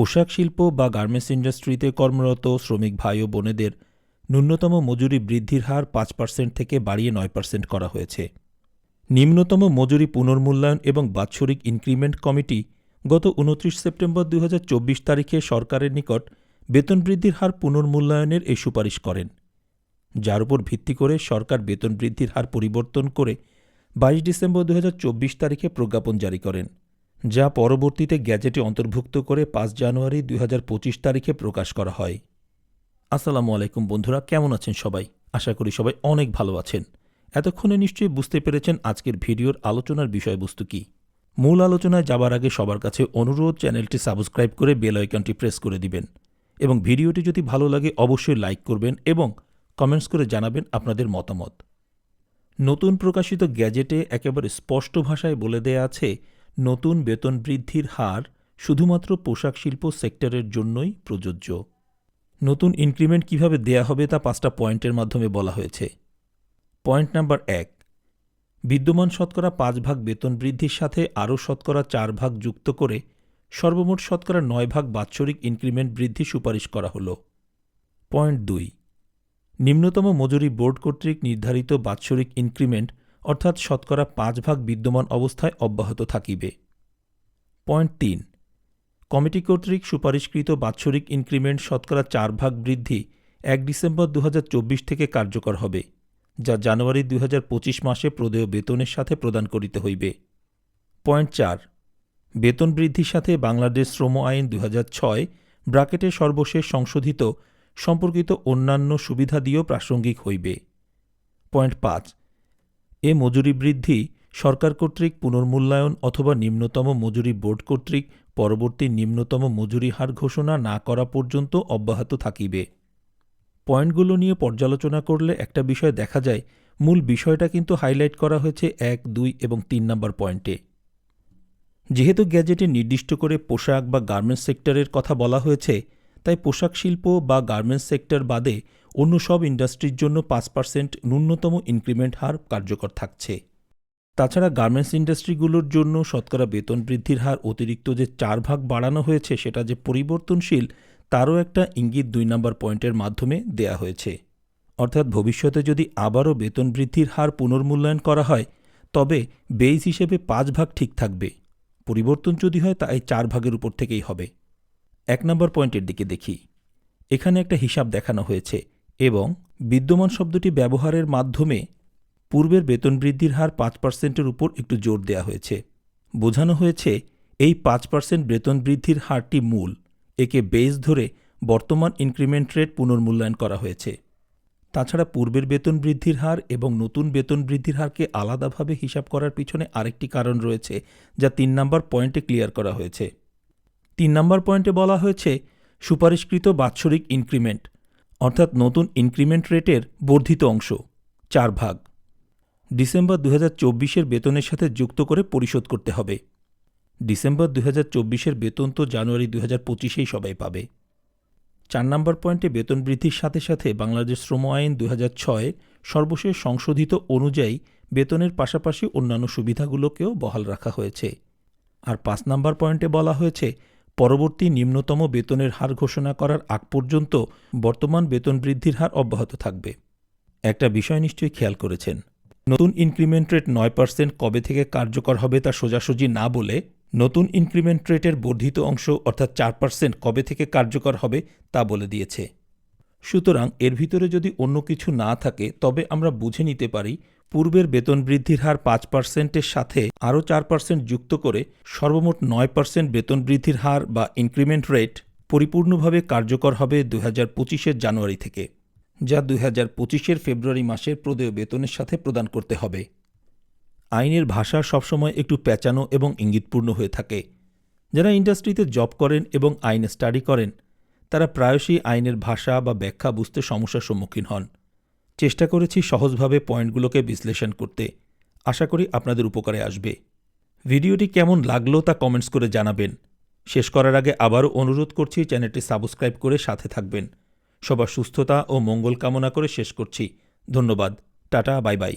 পোশাক শিল্প বা গার্মেন্টস ইন্ডাস্ট্রিতে কর্মরত শ্রমিক ভাই ও বোনেদের ন্যূনতম মজুরি বৃদ্ধির হার পাঁচ পার্সেন্ট থেকে বাড়িয়ে নয় পার্সেন্ট করা হয়েছে। নিম্নতম মজুরি পুনর্মূল্যায়ন এবং বাৎসরিক ইনক্রিমেন্ট কমিটি গত উনত্রিশ সেপ্টেম্বর দু হাজার চব্বিশ তারিখে সরকারের নিকট বেতন বৃদ্ধির হার পুনর্মূল্যায়নের এই সুপারিশ করেন। যার উপর ভিত্তি করে সরকার বেতন বৃদ্ধির হার পরিবর্তন করে বাইশ ডিসেম্বর দু হাজার চব্বিশ তারিখে প্রজ্ঞাপন জারি করেন। যা পরবর্তীতে গ্যাজেটে অন্তর্ভুক্ত করে পাঁচ জানুয়ারি দুই হাজার পঁচিশ তারিখে প্রকাশ করা হয়। আসসালামু আলাইকুম বন্ধুরা, কেমন আছেন সবাই? আশা করি সবাই অনেক ভালো আছেন। এতক্ষণে নিশ্চয়ই বুঝতে পেরেছেন আজকের ভিডিওর আলোচনার বিষয়বস্তু কি। মূল আলোচনায় যাবার আগে সবার কাছে অনুরোধ, চ্যানেলটি সাবস্ক্রাইব করে বেল আইকনটি প্রেস করে দিবেন এবং ভিডিওটি যদি ভালো লাগে অবশ্যই লাইক করবেন এবং কমেন্টস করে জানাবেন আপনাদের মতামত। নতুন প্রকাশিত গ্যাজেটে একেবারে স্পষ্ট ভাষায় বলে দেয়া আছে নতুন বেতন বৃদ্ধির হার শুধুমাত্র পোশাক শিল্প সেক্টরের জন্যই প্রযোজ্য। নতুন ইনক্রিমেন্ট কীভাবে দেয়া হবে তা পাঁচটা পয়েন্টের মাধ্যমে বলা হয়েছে। পয়েন্ট নাম্বার এক, বিদ্যমান শতকরা পাঁচ ভাগ বেতন বৃদ্ধির সাথে আরও শতকরা চার ভাগ যুক্ত করে সর্বমোট শতকরা নয় ভাগ বাৎসরিক ইনক্রিমেন্ট বৃদ্ধি সুপারিশ করা হল। পয়েন্ট দুই, নিম্নতম মজুরি বোর্ড কর্তৃক নির্ধারিত বাৎসরিক ইনক্রিমেন্ট অর্থাৎ শতকরা পাঁচ ভাগ বিদ্যমান অবস্থায় অব্যাহত থাকিবে। পয়েন্ট তিন, কমিটি কর্তৃক সুপারিশকৃত বাৎসরিক ইনক্রিমেন্ট শতকরা চার ভাগ বৃদ্ধি এক ডিসেম্বর দু হাজার চব্বিশ থেকে কার্যকর হবে, যা জানুয়ারি দু হাজার পঁচিশ মাসে প্রদেয় বেতনের সাথে প্রদান করিতে হইবে। পয়েন্ট চার, বেতন বৃদ্ধির সাথে বাংলাদেশ শ্রম আইন ছয় ব্রাকেটে সর্বশেষ সংশোধিত সম্পর্কিত অন্যান্য সুবিধা দিয়েও প্রাসঙ্গিক হইবে। পয়েন্ট পাঁচ এ মজুরি বৃদ্ধি সরকার কর্তৃক পুনর্মূল্যায়ন অথবা নিম্নতম মজুরি বোর্ড কর্তৃক পরবর্তী নিম্নতম মজুরি হার ঘোষণা না করা পর্যন্ত অব্যাহত থাকিবে। পয়েন্টগুলো নিয়ে পর্যালোচনা করলে একটা বিষয় দেখা যায়, মূল বিষয়টা কিন্তু হাইলাইট করা হয়েছে এক, দুই এবং তিন নম্বর পয়েন্টে। যেহেতু গ্যাজেটে নির্দিষ্ট করে পোশাক বা গার্মেন্টস সেক্টরের কথা বলা হয়েছে, তাই পোশাক শিল্প বা গার্মেন্টস সেক্টর বাদে অন্য সব ইন্ডাস্ট্রির জন্য পাঁচ পার্সেন্ট ন্যূনতম ইনক্রিমেন্ট হার কার্যকর থাকছে। তাছাড়া গার্মেন্টস ইন্ডাস্ট্রিগুলোর জন্য শতকরা বেতন বৃদ্ধির হার অতিরিক্ত যে চার ভাগ বাড়ানো হয়েছে, সেটা যে পরিবর্তনশীল, তারও একটা ইঙ্গিত দুই নম্বর পয়েন্টের মাধ্যমে দেয়া হয়েছে। অর্থাৎ ভবিষ্যতে যদি আবারও বেতন বৃদ্ধির হার পুনর্মূল্যায়ন করা হয়, তবে বেইস হিসেবে পাঁচ ভাগ ঠিক থাকবে। পরিবর্তন যদি হয়, তা এই চার ভাগের উপর থেকেই হবে। এক নম্বর পয়েন্টের দিকে দেখি। এখানে একটা হিসাব দেখানো হয়েছে। এবং বিদ্যমান শব্দটি ব্যবহারের মাধ্যমে পূর্বের বেতন বৃদ্ধির হার পাঁচ পার্সেন্টের উপর একটু জোর দেওয়া হয়েছে। বোঝানো হয়েছে, এই পাঁচ পার্সেন্ট বেতন বৃদ্ধির হারটি মূল, একে বেস ধরে বর্তমান ইনক্রিমেন্ট রেট পুনর্মূল্যায়ন করা হয়েছে। তাছাড়া পূর্বের বেতন বৃদ্ধির হার এবং নতুন বেতন বৃদ্ধির হারকে আলাদাভাবে হিসাব করার পিছনে আরেকটি কারণ রয়েছে, যা তিন নম্বর পয়েন্টে ক্লিয়ার করা হয়েছে। তিন নম্বর পয়েন্টে বলা হয়েছে, সুপারিশকৃত বাৎসরিক ইনক্রিমেন্ট অর্থাৎ নতুন ইনক্রিমেন্ট রেটের বর্ধিত অংশ, চার ভাগ। ডিসেম্বর দু হাজার বেতনের সাথে যুক্ত করে পরিশোধ করতে হবে। ডিসেম্বর দু হাজার বেতন তো জানুয়ারি দু হাজার পঁচিশেই সবাই পাবে। চার নম্বর পয়েন্টে বেতন বৃদ্ধির সাথে সাথে বাংলাদেশ শ্রম আইন দু হাজার সর্বশেষ সংশোধিত অনুযায়ী বেতনের পাশাপাশি অন্যান্য সুবিধাগুলোকেও বহাল রাখা হয়েছে। আর পাঁচ নম্বর পয়েন্টে বলা হয়েছে পরবর্তী নিম্নতম বেতনের হার ঘোষণা করার আগ পর্যন্ত বর্তমান বেতন বৃদ্ধির হার অব্যাহত থাকবে। একটা বিষয় নিশ্চয়ই খেয়াল করেছেন। নতুন ইনক্রিমেন্ট রেট নয় পার্সেন্ট কবে থেকে কার্যকর হবে তা সোজাসুজি না বলে নতুন ইনক্রিমেন্ট রেটের বর্ধিত অংশ অর্থাৎ চার পার্সেন্ট কবে থেকে কার্যকর হবে তা বলে দিয়েছে। সুতরাং এর ভিতরে যদি অন্য কিছু না থাকে তবে আমরা বুঝে নিতে পারি পূর্বের বেতন বৃদ্ধির হার পাঁচ পার্সেন্টের সাথে আরও চার পার্সেন্ট যুক্ত করে সর্বমোট নয় পার্সেন্ট বেতন বৃদ্ধির হার বা ইনক্রিমেন্ট রেট পরিপূর্ণভাবে কার্যকর হবে দুই হাজার পঁচিশের জানুয়ারি থেকে, যা দুই হাজার পঁচিশের ফেব্রুয়ারি মাসের প্রদেয় বেতনের সাথে প্রদান করতে হবে। আইনের ভাষা সবসময় একটু প্যাঁচানো এবং ইঙ্গিতপূর্ণ হয়ে থাকে। যারা ইন্ডাস্ট্রিতে জব করেন এবং আইন স্টাডি করেন, তারা প্রায়শই আইনের ভাষা বা ব্যাখ্যা বুঝতে সমস্যার সম্মুখীন হন। চেষ্টা করেছি সহজভাবে পয়েন্টগুলোকে বিশ্লেষণ করতে। আশা করি আপনাদের উপকারে আসবে। ভিডিওটি কেমন লাগল তা কমেন্টস করে জানাবেন। শেষ করার আগে আবারও অনুরোধ করছি চ্যানেলটি সাবস্ক্রাইব করে সাথে থাকবেন। সবার সুস্থতা ও মঙ্গল কামনা করে শেষ করছি। ধন্যবাদ। Tata, bye bye.